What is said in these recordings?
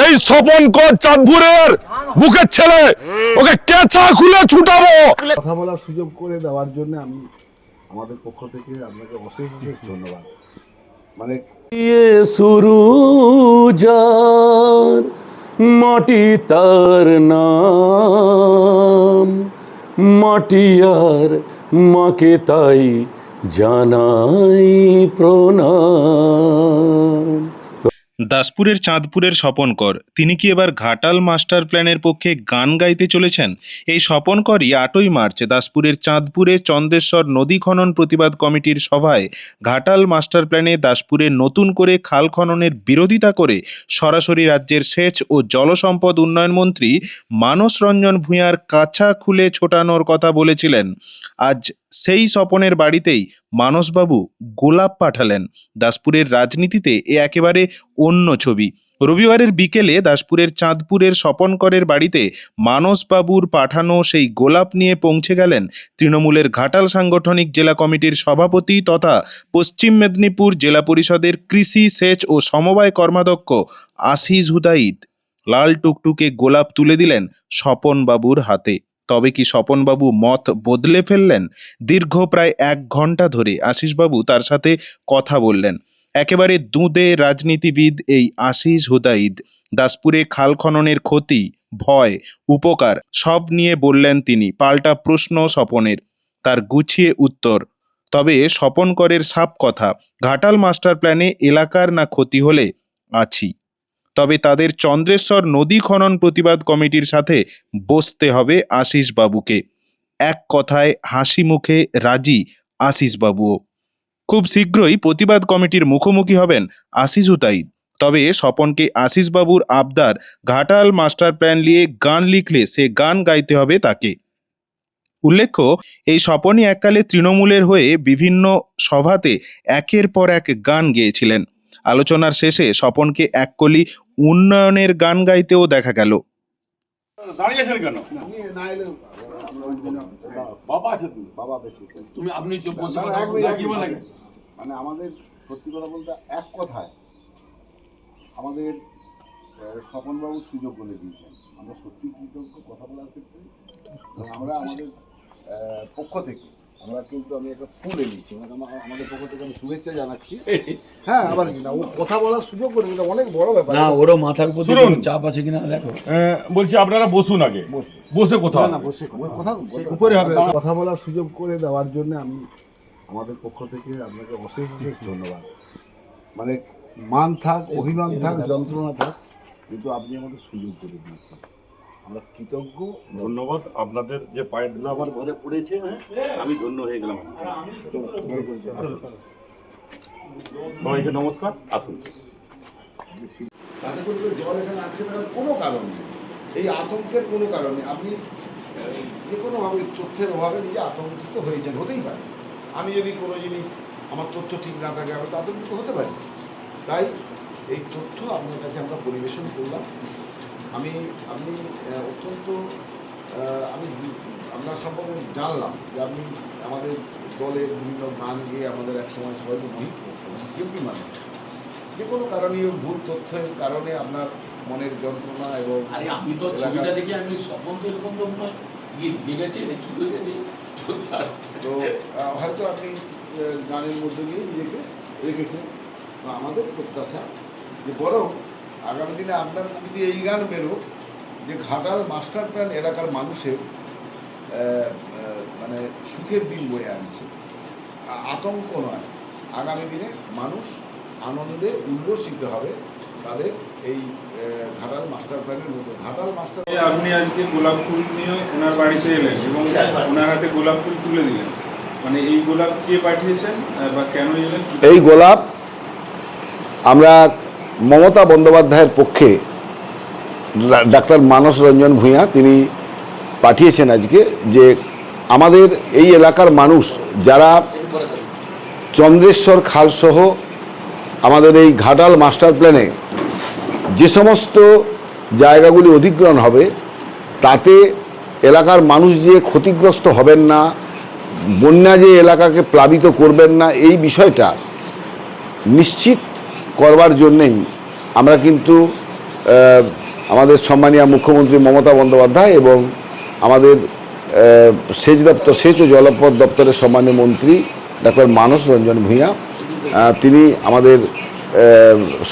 এই স্বপন কর চাঁদপুরের বুকের ছেলে। ওকে কেঁচা খুলে ছুটাবো। কথা বলার সুযোগ করে দেওয়ার জন্য আমি আমাদের পক্ষ থেকে আপনাকে অশেষ অশেষ ধন্যবাদ। মানে ये সুরুজার মাটি তার নাম মাটি আর মাকে তাই জানাই প্রণাম। দাসপুরের চাঁদপুরের স্বপন কর তিনি কি এবার ঘাটাল মাস্টার প্ল্যানের পক্ষে গান গাইতে চলেছেন? এই স্বপন করই আটই মার্চ দাসপুরের চাঁদপুরে চন্দ্রেশ্বর নদী খনন প্রতিবাদ কমিটির সভায় ঘাটাল মাস্টার প্ল্যানে দাসপুরে নতুন করে খাল খননের বিরোধিতা করে সরাসরি রাজ্যের সেচ ও জলসম্পদ উন্নয়ন মন্ত্রী মানস রঞ্জন ভূঁইয়ার কাছা খুলে ছোটানোর কথা বলেছিলেন। আজ সেই স্বপনের বাড়িতেই মানসবাবু গোলাপ পাঠালেন। দাসপুরের রাজনীতিতে এ একেবারে অন্য ছবি। রবিবারের বিকেলে দাসপুরের চাঁদপুরের স্বপনকরের বাড়িতে মানসবাবুর পাঠানো সেই গোলাপ নিয়ে পৌঁছে গেলেন তৃণমূলের ঘাটাল সাংগঠনিক জেলা কমিটির সভাপতি তথা পশ্চিম মেদিনীপুর জেলা পরিষদের কৃষি সেচ ও সমবায় কর্মাধ্যক্ষ আশিস হুদাইদ লাল টুকটুকে গোলাপ তুলে দিলেন স্বপনবাবুর হাতে। তবে কি স্বপনবাবু মত বদলে ফেললেন? দীর্ঘ প্রায় এক ঘণ্টা ধরে আশিসবাবু তার সাথে কথা বললেন। একেবারে দুঁদে রাজনীতিবিদ এই আশিস হুদাইদ। দাসপুরে খাল খননের ক্ষতি, ভয়, উপকার সব নিয়ে বললেন তিনি, পাল্টা প্রশ্ন স্বপনের। তার গুছিয়ে উত্তর, তবে স্বপন করের সাপ কথা, ঘাটাল মাস্টার প্ল্যানে এলাকার না ক্ষতি হলে আছি। তবে তাদের চন্দ্রেশ্বর নদী খনন প্রতিবাদ কমিটির সাথে বসতে হবে আশিস বাবুকে এক কথায় হাসি মুখে রাজি আশিস বাবুও খুব শীঘ্রই প্রতিবাদ কমিটির মুখোমুখি হবেন আশিস উতাইদ। তবে স্বপনকে আশিস বাবুর আবদার, ঘাটাল মাস্টার প্ল্যান নিয়ে গান লিখলে সে গান গাইতে হবে তাকে। উল্লেখ্য, এই স্বপনই এককালে তৃণমূলের হয়ে বিভিন্ন সভাতে একের পর এক গান গেয়েছিলেন। আলোচনার শেষে স্বপনকে এক কলি উন্নয়নের গান গাইতেও দেখা গেল। দাঁড়িয়েছেন কেন? বাবা আছে তুমি বাবা বেশি। তুমি আপনি চুপ বলে। মানে আমাদের সত্যি কথা বলতে এক কথায় আমাদের স্বপনবাবু সুযোগ করে দিয়েছেন। আমরা সত্যি কৃতজ্ঞ কথা বলার ক্ষেত্রে আমরা আমাদের পক্ষ থেকে আমরা কিন্তু আমি একটা ফুল এনেছি। মানে আমাদের পক্ষ থেকে আমি শুভেচ্ছা জানাচ্ছি। হ্যাঁ আবার কি না ও কথা বলার সুযোগ করে এটা অনেক বড় ব্যাপার। না ওরও মাথার উপর শুনুন। চাপ আছে কিনা দেখো। বলছি আপনারা বসুন আগে। বসে কথা না, না, বসে কথা উপরে হবে। কথা বলার সুযোগ করে দেওয়ার জন্য আমি আমাদের পক্ষ থেকে আপনাকে অশেষ অশেষ ধন্যবাদ। মানে মান থাক অভিমান থাক যন্ত্রণা থাক কিন্তু আপনি আমাদের সুযোগ করে দিয়েছেন। আমরা কৃতজ্ঞ, ধন্যবাদ। আপনাদের যে পায়ের ধুলো আমার ঘরে পড়েছে আমি ধন্য হয়ে গেলাম। সবাইকে নমস্কার, আসুন। তাতে করে জল এখানে আটকে থাকার কোনো কারণ নেই। এই আতঙ্কের কোনো কারণ আপনি যে কোনোভাবে তথ্যের অভাবে নিজে আতঙ্কিত হয়েছেন, হতেই পারে। আমি যদি কোনো জিনিস, আমার তথ্য ঠিক না থাকে, আমি তো আতঙ্কিত হতে পারি। তাই এই তথ্য আপনার কাছে আমরা পরিবেশন করলাম। আমি আপনি অত্যন্ত আমি আপনার সম্পর্কে জানলাম যে আপনি আমাদের দলের বিভিন্ন গান গেয়ে আমাদের একসময় সবাইকে মোহিত করতেন শিল্পী মানুষ। যে কোনো কারণীয় ভুল তথ্যের কারণে আপনার মনের যন্ত্রণা এবং আরে আমি তো ছবিটা দেখি আমি স্বপন তো এরকম তো নয়। ঢুকে গেছে হয়ে গেছে? তো হয়তো আপনি গানের মধ্যে দিয়ে নিজেকে রেখেছেন। আমাদের প্রত্যাশা যে বরং আগামী দিনে আপনার মুখ দিয়ে এই গান বেরো যে ঘাটাল মাস্টার প্ল্যান এলাকার মানুষের মানে সুখের দিন বয়ে আনছে। আতঙ্ক নয়। আগামী দিনে মানুষ আনন্দে উল্লসিত হবে তাদের এই ঘাটাল মাস্টার প্ল্যানের মধ্যে। ঘাটাল মাস্টার আপনি আজকে গোলাপ ফুল নিয়ে ওনার বাড়িতে এলেন এবং ওনার হাতে গোলাপ ফুল তুলে দিলেন। মানে এই গোলাপ কে পাঠিয়েছেন বা কেন এলেন? এই গোলাপ আমরা মমতা বন্দ্যোপাধ্যায়ের পক্ষে ডাক্তার মানস রঞ্জন ভূঁইয়া তিনি পাঠিয়েছেন আজকে যে আমাদের এই এলাকার মানুষ যারা চন্দ্রেশ্বর খালসহ আমাদের এই ঘাটাল মাস্টার প্ল্যানে যে সমস্ত জায়গাগুলি অধিগ্রহণ হবে, তাতে এলাকার মানুষ যে ক্ষতিগ্রস্ত হবেন না, বন্যা যে এলাকাকে প্লাবিত করবেন না, এই বিষয়টা নিশ্চিত করবার জন্যেই আমরা কিন্তু আমাদের সম্মানীয় মুখ্যমন্ত্রী মমতা বন্দ্যোপাধ্যায় এবং আমাদের সেচ দপ্তর, সেচ ও জলপথ দপ্তরের সম্মানীয় মন্ত্রী ডাক্তার মানস রঞ্জন ভূঁইয়া তিনি আমাদের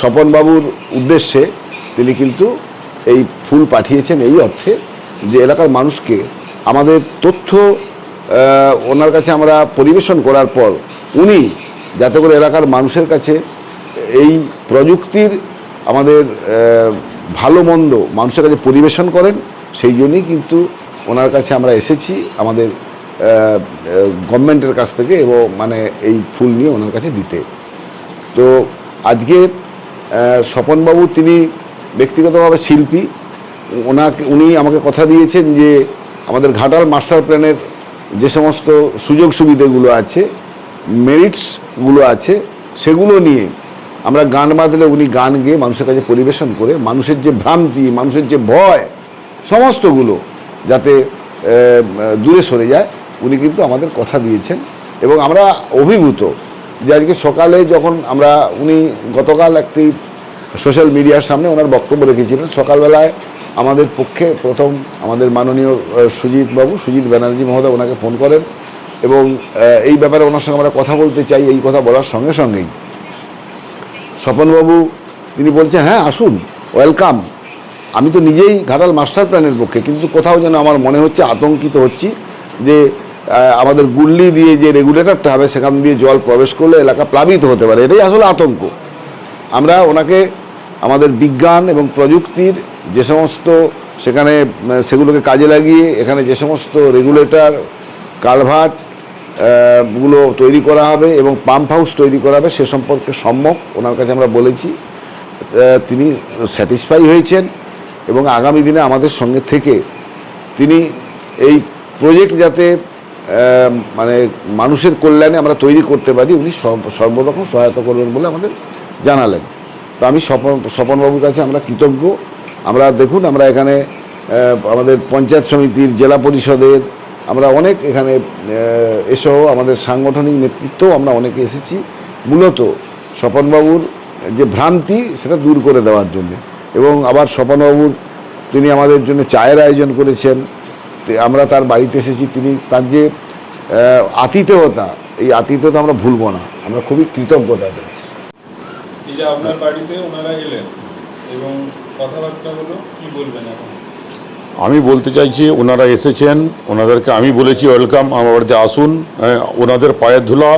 স্বপনবাবুর উদ্দেশ্যে তিনি কিন্তু এই ফুল পাঠিয়েছেন এই অর্থে যে এলাকার মানুষকে আমাদের তথ্য ওনার কাছে আমরা পরিবেশন করার পর উনি যাতে করে এলাকার মানুষের কাছে এই প্রযুক্তির আমাদের ভালো মন্দ মানুষের কাছে পরিবেশন করেন, সেই জন্যই কিন্তু ওনার কাছে আমরা এসেছি আমাদের গভর্নমেন্টের কাছ থেকে এবং মানে এই ফুল নিয়ে ওনার কাছে দিতে। তো আজকে স্বপনবাবু তিনি ব্যক্তিগতভাবে শিল্পী, ওনাকে, উনি আমাকে কথা দিয়েছেন যে আমাদের ঘাটাল মাস্টার প্ল্যানের যে সমস্ত সুযোগ সুবিধাগুলো আছে, মেরিটসগুলো আছে, সেগুলো নিয়ে আমরা গান বাঁধলে উনি গান গেয়ে মানুষের কাছে পরিবেশন করে, মানুষের যে ভ্রান্তি, মানুষের যে ভয়, সমস্তগুলো যাতে দূরে সরে যায়, উনি কিন্তু আমাদের কথা দিয়েছেন। এবং আমরা অভিভূত যে আজকে সকালে যখন আমরা, উনি গতকাল একটি সোশ্যাল মিডিয়ার সামনে ওনার বক্তব্য রেখেছিলেন, সকালবেলায় আমাদের পক্ষে প্রথম আমাদের মাননীয় সুজিত বাবু, সুজিত ব্যানার্জি মহোদয় ওনাকে ফোন করেন এবং এই ব্যাপারে ওনার সঙ্গে আমরা কথা বলতে চাই, এই কথা বলার সঙ্গে সঙ্গেই। স্বপনবাবু, তিনি বলছেন হ্যাঁ আসুন, ওয়েলকাম। আমি তো নিজেই ঘাটাল মাস্টার প্ল্যানের পক্ষে, কিন্তু কোথাও যেন আমার মনে হচ্ছে আতঙ্কিত হচ্ছি যে আমাদের গুল্লি দিয়ে যে রেগুলেটরটা হবে, সেখান দিয়ে জল প্রবেশ করলে এলাকা প্লাবিত হতে পারে। এটাই আসলে আতঙ্ক। আমরা ওনাকে, আমাদের বিজ্ঞান এবং প্রযুক্তির যে সমস্ত সেখানে সেগুলোকে কাজে লাগিয়ে, এখানে যে সমস্ত রেগুলেটর, কালভার্ট গুলো তৈরি করা হবে এবং পাম্প হাউস তৈরি করা হবে, সে সম্পর্কে সম্যক ওনার কাছে আমরা বলেছি। তিনি স্যাটিসফাই হয়েছেন এবং আগামী দিনে আমাদের সঙ্গে থেকে তিনি এই প্রজেক্ট যাতে মানে মানুষের কল্যাণে আমরা তৈরি করতে পারি, উনি সর্বরকম সহায়তা করবেন বলে আমাদের জানালেন। তো আমি স্বপন, স্বপনবাবুর কাছে আমরা কৃতজ্ঞ। আমরা দেখুন, আমরা এখানে আমাদের পঞ্চায়েত সমিতির জেলা পরিষদের আমরা অনেক এখানে এসহ আমাদের সাংগঠনিক নেতৃত্বও আমরা অনেকে এসেছি। মূলত স্বপনবাবুর যে ভ্রান্তি, সেটা দূর করে দেওয়ার জন্য। এবং আবার স্বপনবাবুর, তিনি আমাদের জন্য চায়ের আয়োজন করেছেন। আমরা তার বাড়িতে এসেছি, তিনি তার যে আতিথেয়তা, এই আতিথেয়তা আমরা ভুলবো না। আমরা খুবই কৃতজ্ঞতা পেয়েছি। এবং কথাবার্তা হলো, কি বলবেন এখন? আমি বলতে চাইছি, ওনারা এসেছেন, ওনাদেরকে আমি বলেছি, ওয়েলকাম, আমার বাড়িতে আসুন ওনাদের পায়ের ধুলা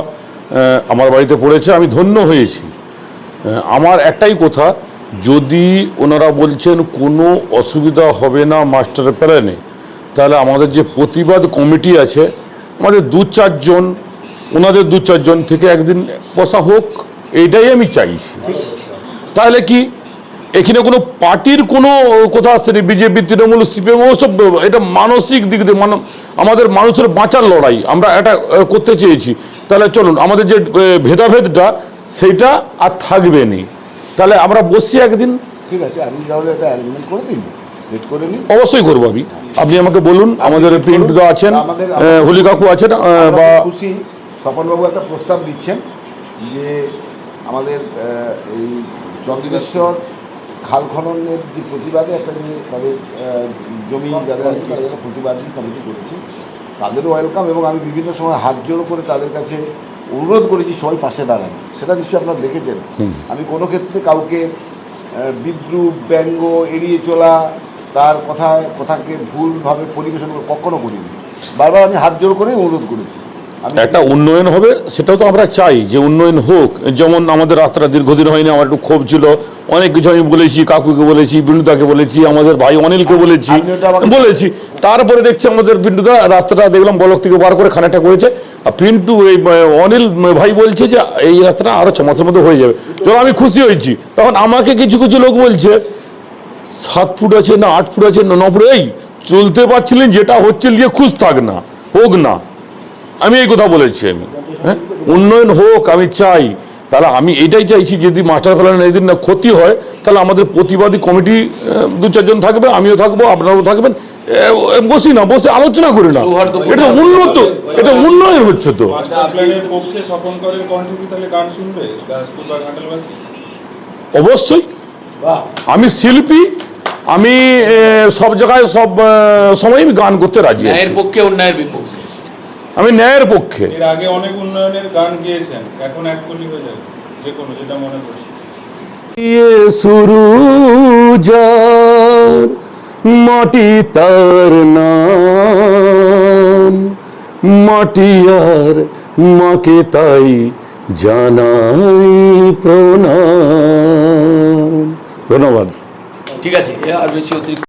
আমার বাড়িতে পড়েছে, আমি ধন্য হয়েছি। আমার একটাই কথা, যদি ওনারা বলছেন কোনো অসুবিধা হবে না মাস্টার প্ল্যানে, তাহলে আমাদের যে প্রতিবাদ কমিটি আছে, আমাদের দু চারজন, ওনাদের দু চারজন থেকে একদিন বসা হোক এইটাই আমি চাইছি। তাহলে কি এখানে কোনো পার্টির কোনো কথা আসছে না বিজেপি তৃণমূল সিপিএম ওসব এটা মানসিক দিক দিয়ে মানব আমাদের মানুষের বাঁচার লড়াই আমরা এটা করতে চেয়েছি। তাহলে চলুন আমাদের যে ভেদাভেদটা সেইটা আর থাকবে নি। তাহলে আমরা বসছি একদিন। ঠিক আছে আপনি তাহলে একটা অ্যারেঞ্জমেন্ট করে দিন অবশ্যই করব আমি। আপনি আমাকে বলুন আমাদের পিন্টু আছেন আমাদের- হোলি কাকু আছেন বা খুশি। স্বপনবাবু একটা প্রস্তাব দিচ্ছেন যে আমাদের এই চন্দ্রেশ্বর খাল খননের যে প্রতিবাদে একটা যে তাদের জমি যাদের আছে তাদের একটা প্রতিবাদী কমিটি করেছে তাদেরও ওয়েলকাম এবং আমি বিভিন্ন সময় হাত জোড়ো করে তাদের কাছে অনুরোধ করেছি সবাই পাশে দাঁড়ান। সেটা নিশ্চয়ই আপনারা দেখেছেন। আমি কোনো ক্ষেত্রে কাউকে বিদ্রুপ ব্যঙ্গ এড়িয়ে চলা তার কথা কথাকে ভুলভাবে পরিবেশন করে কখনো করিনি। বারবার আমি হাত জোড় করেই অনুরোধ করেছি। একটা উন্নয়ন হবে সেটাও তো আমরা চাই যে উন্নয়ন হোক। যেমন আমাদের রাস্তাটা দীর্ঘদিন হয়নি আমার একটু ক্ষোভ ছিল। অনেক কিছু আমি বলেছি কাকুকে বলেছি বিনুদাকে বলেছি আমাদের ভাই অনিলকে বলেছি বলেছি। তারপরে দেখছি আমাদের পিন্টুদা রাস্তাটা দেখলাম বলক থেকে বার করে খানাটা করেছে। আর পিন্টু এই অনিল ভাই বলছে যে এই রাস্তাটা আরও ছ মাসের মধ্যে হয়ে যাবে। যখন আমি খুশি হয়েছি তখন আমাকে কিছু কিছু লোক বলছে সাত ফুট আছে না আট ফুট আছে না ন ফুট এই চলতে পারছিলেন যেটা হচ্ছে নিয়ে খুশ থাক না হোক না। আমি এই কথা বলেছি আমি হ্যাঁ? উন্নয়ন হোক আমি চাই। তাহলে আমি এটাই চাইছি যদি মাস্টার প্ল্যান এদিন না ক্ষতি হয় তাহলে আমাদের প্রতিবাদী কমিটি দু চারজন থাকবে আমিও থাকব আপনারাও থাকবেন। বসি না বসে আলোচনা করি না। এটা উন্নত এটা উন্নয়ন হচ্ছে তো। প্ল্যানের অবশ্যই। আমি শিল্পী আমি সব জায়গায় সব সময় গান করতে রাজি আছি। পক্ষে অন্যায়ের বিপক্ষে। আমি ন্যায়ের পক্ষে। এর আগে অনেক উন্নয়নের গান গিয়েছেন এখন এক কলি হয়ে যাবে যে কোনো যেটা মনে করছি। ইয়ে সুরুজার মাটি তার নাম মাটি আর মাকে তাই জানাই প্রণাম। ধন্যবাদ। ঠিক আছে আর বেশি অতিরিক্ত